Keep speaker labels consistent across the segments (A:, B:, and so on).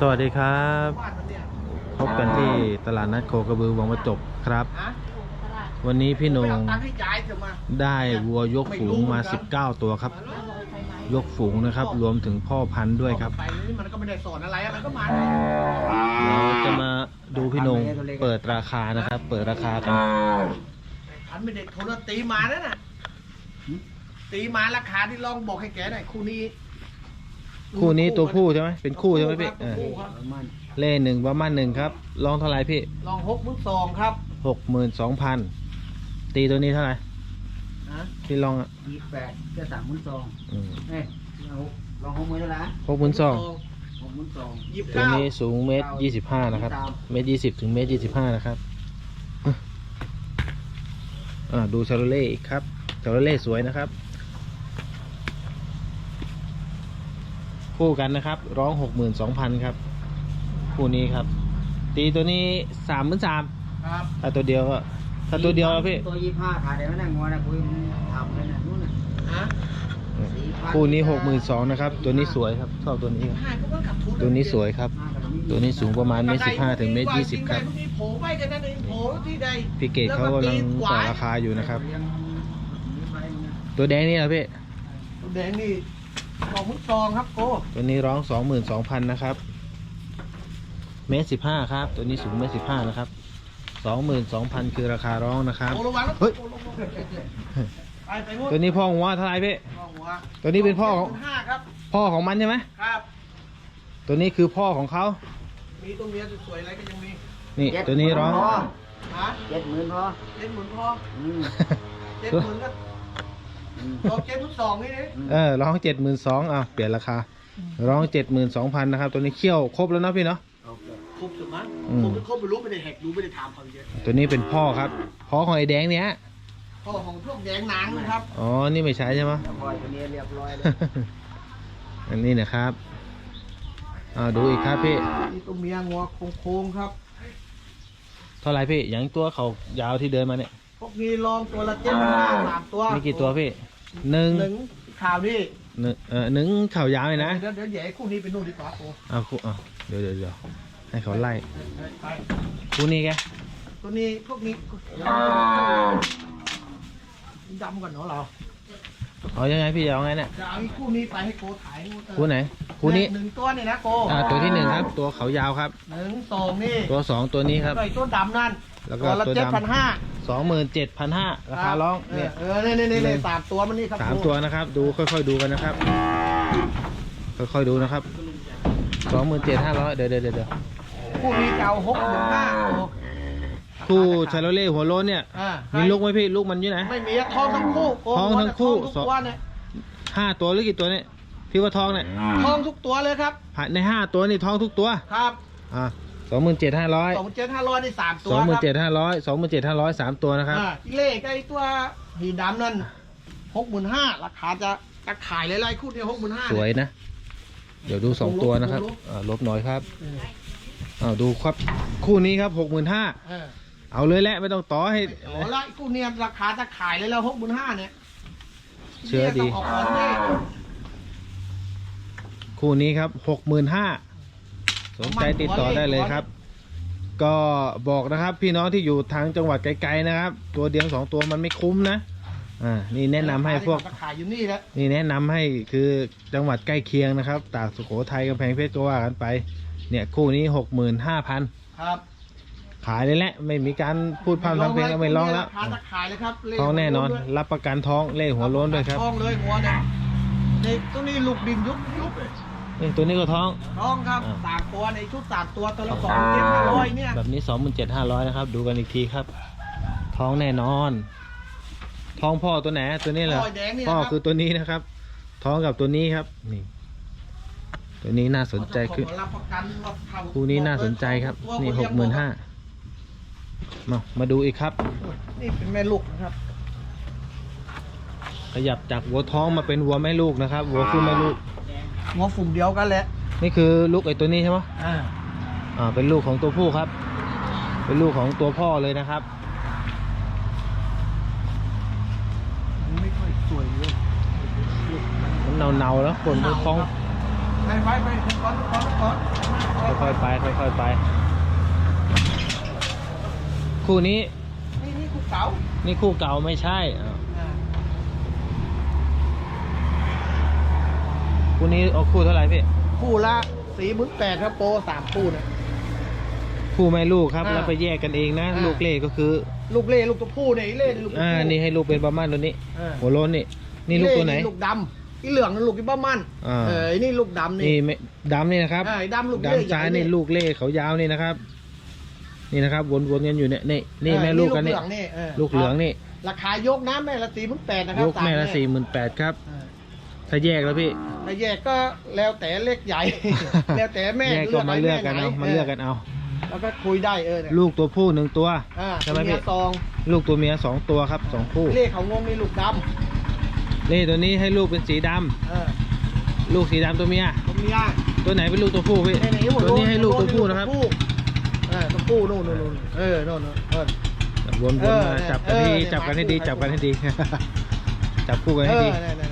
A: สวัสดีครับ พบกันที่ตลาดนัดโคกระบือวังประจบครับ วันนี้พี่นงได้วัวยกฝูงมา 19 ตัวครับ ยกฝูงนะครับ รวมถึงพ่อพันธุ์ด้วยครับ
B: มันก็ไม่ได้สอนอะไรมันก็มา
A: เราจะมาดูพี่นงเปิดราคานะครับ เปิดราคากัน
B: พันไม่ได้โทรตีมาแล้วน่ะตีมาราคาที่ลองบอกให้แกหน่อยคู่นี้
A: คู่นี้ตัวผู้ใช่ไหมเป็นคู่ใช่ไหมพี่
B: ตัว
A: เออ
B: ผู้ครับ
A: เล่หนึ่งประมาณหนึ่งครับลองเท่าไหร่พี่
B: ลองหกมุ้งสองครับ
A: หกหมื่นสองพันตีตัวนี้เท่าไหร่
B: นะ
A: พี่ลองอะ
C: ยี่สิบแปดเจ้าสามหมื่นสอง
A: อืม
C: เอ้ยเอาลองหกหมื่นแล้วนะ
A: หกหมื่นสอง
C: หกหมื่นสอง
B: ยี่สิบ
A: ตัว
B: เก้า
A: นี้สูงเมตรยี่สิบห้านะครับเมตรยี่สิบถึงเมตรยี่สิบห้านะครับอ่าดูชาโรเล่อีกครับชาโรเล่สวยนะครับ คู่กันนะครับ ร้องหกหมื่นสองพันครับ คู่นี้ครับ ตีตัวนี้สามหมื่นสาม
B: ครับ
A: ถ้าตัวเดียวก็ถ้าตัวเดียวอะพี่
C: ตัวยี่สิบห้าขายได้ไหมนะงัวนะคุยทำเลยนะนู่นน่ะ
B: ฮะ
A: คู่นี้หกหมื่นสองนะครับ ตัวนี้สวยครับชอบตัวนี้ครับ
B: ห้าก็ต้องขับทุน
A: ตัวนี้สวยครับ ตัวนี้สูงประมาณเมตรสิบห้าถึงเมตรยี่สิบครับ
B: พวกนี้โผล่ไปกันนั่นเองโผล่ที่ใด
A: พี่เกดเขากำลังต่อราคาอยู่นะครับ
C: เลี้ยงมีไฟมึงนะ
A: ตัวแดงนี่เหรอพี่
B: ตัวแดงนี่ สองมุ้งสองครับโก
A: ตัวนี้ร้องสองหมื่นสองพันนะครับ เมตรสิบห้าครับ ตัวนี้สูงเมตรสิบห้านะครับสองหมื่นสองพันคือราคาร้องนะครับ
B: โอ้ระวังแล้ว
A: เฮ้ย
B: โอ้ระวังไปไปหมด
A: ตัวนี้พ่อของว่าเท่าไหรพี่
B: พ่อหัว
A: ตัวนี้เป็นพ่อของ
B: ห้าครับ
A: พ่อของมันใช่ไหม
B: ครับ
A: ตัวนี้คือพ่อของเขา
B: มีตัวเมียสวยๆอะไรก็ยังมี
A: นี่ ตัวนี้ร้อง
B: ฮะ
C: เจ็ดหมื่นพอ
B: เจ็ดหมื่นพอ
C: อืม
B: เจ็ดหมื่นก็
C: อืม
B: ตัวเจ็ดหมื่นสองนี่นี่
A: เออร้องเจ็ดหมื่นสองอะเปลี่ยนราคาร้องเจ็ดหมื่นสองพันนะครับ ตัวนี้เขี้ยวครบแล้วเนาะพี่เนาะ
C: โอเค
B: ครบสุดมั้ง
A: อืม
B: ครบไม่ครบไม่รู้ไม่ได้แหกรู้ไม่ได้ถามเขาเยอะ
A: ตัวนี้เป็นพ่อครับพ่อของไอ้แดงเนี้ย
B: พ่อของพวกแดงนางนะครับ
A: อ๋อนี่ไม่ใช่ใช่ไหม
C: แล้วพอยตัวนี้เรียบร้อยเลย
A: อันนี้นะครับอ่าดูอีกครับพี่
B: นี่ตัวเมียงัวโค้งๆครับ
A: เท่าไหรพี่อย่างตัวเขายาวที่เดินมาเนี่ย
B: พวกนี้ลองตัวละเจ็ดห้าสามตัว
A: มีกี่ตัวพี่หนึ่ง
B: หนึ่งข่าวนี่
A: หนึ่งเออหนึ่งเข่ายาวเลยนะ
B: เดี๋ยวเดี๋ยวใหญ่คู่นี้ไปนู่นดีกว่าโอ้
A: เอาคู่เอาเดี๋ยวเดี๋ยวเดี๋ยวให้เขาไล่
B: ไป
A: คู่นี้แก
B: ตัวนี้พวกนี้ดำก่อนเนาะเรา
A: เอายังไงพี่จะเอาไงเนี่ย
B: จะเอาอีกคู่นี้ไปให้โกถ่ายเออ
A: คู่ไหนคู่นี้
B: หนึ่งตัวนี่นะโก
A: อ่าตัวที่หนึ่งครับ ตัวเขายาวครับ
B: หนึ่งสองนี่
A: ตัวสองตัวนี้ครับ
B: ก็อีกตัวดำนั่น
A: แล้วก็
B: ตัวละ
A: ตัว
B: เจ็ด
A: ดำ
B: พันห้า
A: สองหมื่นเจ็ดพันห้าราคาร้องเนี่ย
B: เออเนี่ยเนี่ยเนี่ยสามตัวมันนี่ครับ
A: สามตัวนะครับ ดูค่อยๆดูกันนะครับ ค่อยๆดูนะครับสองหมื่นเจ็ดห้าร้อยเดี๋ยวเดี๋ยวเดี๋ยวเดี๋ยว
B: คู่นี้เก่าหกหมื่นห้า
A: คู่ชาโลเล่หัวโล้นเนี่ย
B: อ่า
A: มีลูกไหมพี่ลูกมันอยู่ไหน
B: ไม่มีท้องทั้งคู่โก
A: ท้องทั้งคู่
B: ท้องทุกตัวเนี่ย
A: ห้าตัวหรือกี่ตัวเนี่ยพี่ว่าท้องเนี่ย
B: ท้องทุกตัวเลยครับ
A: ในห้าตัวนี่ท้องทุกตัว
B: ครับ
A: อ่า สองหมื่นเจ็ดห้าร้อย
B: สองเจ็ดห้าร้อยนี่สามตัว
A: สองหมื่น
B: ครับ
A: เจ็ดห้าร้อยสองหมื่นเจ็ดห้าร้อยสามตัวนะครับ
B: อ่าอีเล่กับไอ้ตัวหีดำนั่นหกหมื่นห้าราคาจะจะขายเลยไรคู่เดียวหกหมื่นห้า
A: สวยนะ เดี๋ยวดูสองตัวนะครับอ่าลบหน่อยครับอ้าวดูครับคู่นี้ครับหกหมื่นห้า
B: เออ
A: เอาเลยแหละไม่ต้องต่อให้
B: โอ้แล้วไอ้คู่เนี้ยราคาจะขายเลยแล้วหกหมื่นห้าเนี่ย
A: เชื่อดี
B: นี่ยต้องออกก่อนนี่
A: คู่นี้ครับหกหมื่นห้า สนใจติดต่อได้เลยครับ ก็บอกนะครับ พี่น้องที่อยู่ทางจังหวัดไกลๆนะครับ ตัวเดียวสองตัวมันไม่คุ้มนะอ่านี่แนะนำให้พวก
B: จะขายอยู่นี่แหละ
A: นี่แนะนำให้คือจังหวัดใกล้เคียงนะครับตากสุโขทัยกำแพงเพชรก็ว่ากันไป เนี่ยคู่นี้หกหมื่นห้าพัน
B: ครับ
A: ขายเลยแหละไม่มีการพูดพร่ำทำเพลงก็ไม่ร้องแล้ว
B: ราคาจะขายเลยครับเลข
A: ท้องแน่นอน
B: ด้วย
A: รับประกันท้องเล่หัวโล้นด้วยครับ
B: ท้องเลยหัวเนี่ยเด็กตัวนี้ลูกดินยุบยุบเลย
A: นี่ตัวนี้ก็ท้อง
B: ท้องครับ
A: อ่า
B: สามตัวในชุดสามตัวตัวละสองเจ็ดห้าร้อยเนี่ย
A: แบบนี้สองหมื่นเจ็ดห้าร้อยนะครับ ดูกันอีกทีครับ ท้องแน่นอน ท้องพ่อตัวไหนตัวนี้เหรอ
B: ร้อยแดงเนี่ย
A: พ่อ
B: นะครับ
A: คือตัวนี้นะครับ ท้องกับตัวนี้ครับ นี่ ตัวนี้น่าสนใจคือ
B: เขารับประกันว่าเท่า
A: คู่นี้น่าสนใจครับ
B: ตัว
A: นี่ห
B: ค
A: กหมื่นห้ามามาดูอีกครับ
B: นี่เป็นแม่ลูกนะครับ
A: ขยับจากวัวท้องมาเป็นวัวแม่ลูกนะครับ วัวคู่แม่ลูก
B: หัวฝุ่มเดียวกันแหละ
A: นี่คือลูกไอ้ตัวนี้ใช่ไหม
B: อ่า
A: อ่าเป็นลูกของตัวผู้ครับ เป็นลูกของตัวพ่อเลยนะครับ
B: มันไม่ค่อยสวยเลย
A: มันเนาๆแล้วคน
B: เนา
A: ท้อง
B: ครับไปไปไปก่อนก่อนก่อน
A: ค่อยๆไปค่อยๆไป คู่นี้
B: นี่นี่กูเก๋า
A: นี่คู่เก่าไม่ใช่อ้าว
B: อ่า
A: คู่นี้เอาคู่เท่าไหร่พี่
B: คู่ละสี่หมื่นแปดครับโปรสามคู่นะ
A: คู่แม่ลูกครับ
B: อ่า
A: แล้วไปแยกกันเองนะ
B: อ่า
A: ลูกเล่ก็คือ
B: ลูกเล่ลูกตัวผู้เนี่ยอีเล่นี่ลูกตัว
A: อ่า
B: ผู้
A: นี่ให้ลูกเป็นประมาณตัวนี้
B: อ่า
A: หัวโล้นนี่ นี่ลูกตัวไหน
B: ลูกดำอีเหลืองนั่นลูกอีบ้ามัน
A: อ่า
B: เออไอ้นี่ลูกดำนี่
A: นี่ไม่ดำนี่นะครับ
B: อ่าไอ้ดำลูกเล่
A: ดำซ้ายนี่ ลูกเล่เขายาวนี่นะครับ นี่นะครับวนๆกันอยู่เนี่ยนี่นี่
B: เออ
A: แม่ลูกกันนี่
B: เหลืองนี่ออ
A: ลูกเหลืองนี่
B: ราคายกนะแม่ละสี่หมื่นแปดนะครับ
A: ยกแม่ละาสี่หมื่นแปดครับ
B: เออ
A: ถ้าแยกแล้วพี่
B: ถ้าแยกก็แล้วแต่เล็กใหญ่ แล้วแต่แม่
A: แยกก็มาเลือกกันเอา
B: ให้
A: มา
B: แไห
A: เลือกกันเอา
B: แล้วก็คุยได้เออเนี่ย
A: ลูกตัวผู้หนึ่งตัว
B: อ่า
A: ใช่ไหม
B: เมี
A: พี่
B: ยซอง
A: ลูกตัวเมียสองตัวครับสองคู่
B: เล่เขางงนี่ลูกด
A: นี่ตัวนี้ให้ลูกเป็นสีดำำ
B: เออ
A: ลูกสีดำตัวเมีย
B: ตัวเมีย
A: ตัวไหนเป็นลูกตัวผู้พี่
B: ในไหนหัว
A: ตัวนี้ให้ลูกตัวผู้
B: โล้
A: นะครับ
B: เออตัวผู้นู่นนู่นนู่นเออนู่นนู่นเออ
A: วน
B: เอ
A: วน
B: อ
A: มา
B: เนี่ย
A: จับกันให้ดี
B: เออเนี่ย
A: จับกันให้ดี
B: หมายถูก
A: จับกันให้ดี จับคู่กัน
B: เอ
A: ให้
B: อ
A: ดี
B: เนี่ยเนี่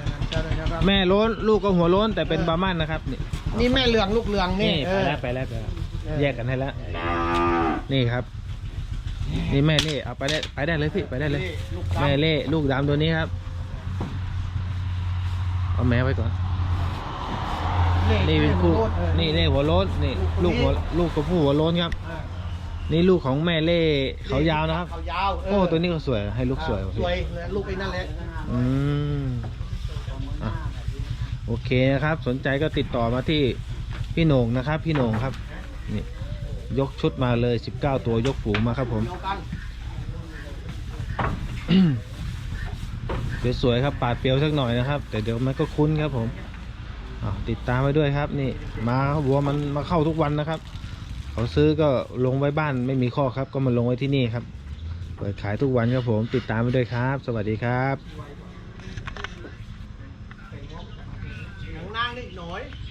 A: แม่โล้นลูกก็หัวโล้นแต่เป็น
B: เออ
A: บาร์มันนะครับ นี่
B: นี่แม่เหลืองลูกเหลืองนี่
A: นี่
B: เอ
A: ไป
B: อ
A: แล้วไปแล้วไปแล้ว
B: เออ
A: แยกกันให้แล้วนี่ครับ นี่แม่เล่เอาไปได้ไปได้เลยพี่ไปได้เลย
B: ลูกดำ
A: แม่เล่ลูกดำตัวนี้ครับ เอาแม่ไว้ก่อน นี่เป็นคู่
B: เออ
A: นี่เล่หัวโล้นนี่
B: ลู
A: ลูก
B: ก
A: หัว
B: นี้
A: ลูกตัวผู้หัวโล้นครับ
B: เออ
A: นี่ลูกของแม่เล่เขายาวนะครับ
B: เขายาวเโอ้
A: ตัวนี้ก็สวยให้ลูกสวย
B: สวยเลยลูกไอ้นั่นแหละ
A: อืมอะ โอเคนะครับ สนใจก็ติดต่อมาที่พี่โหน่งนะครับ พี่โหน่งครับนี่ยกชุดมาเลย 19 ตัวยกฝูงมาครับผมสวยๆครับปาดเปรียวสักหน่อยนะครับ แต่เดี๋ยวมันก็คุ้นครับผมติดตามไว้ด้วยครับ นี่มาวัวมันมาเข้าทุกวันนะครับ เขาซื้อก็ลงไว้บ้านไม่มีข้อครับ ก็มาลงไว้ที่นี่ครับเปิดขายทุกวันครับผม ติดตามไปด้วยครับ สวัสดีครับ
B: Boy.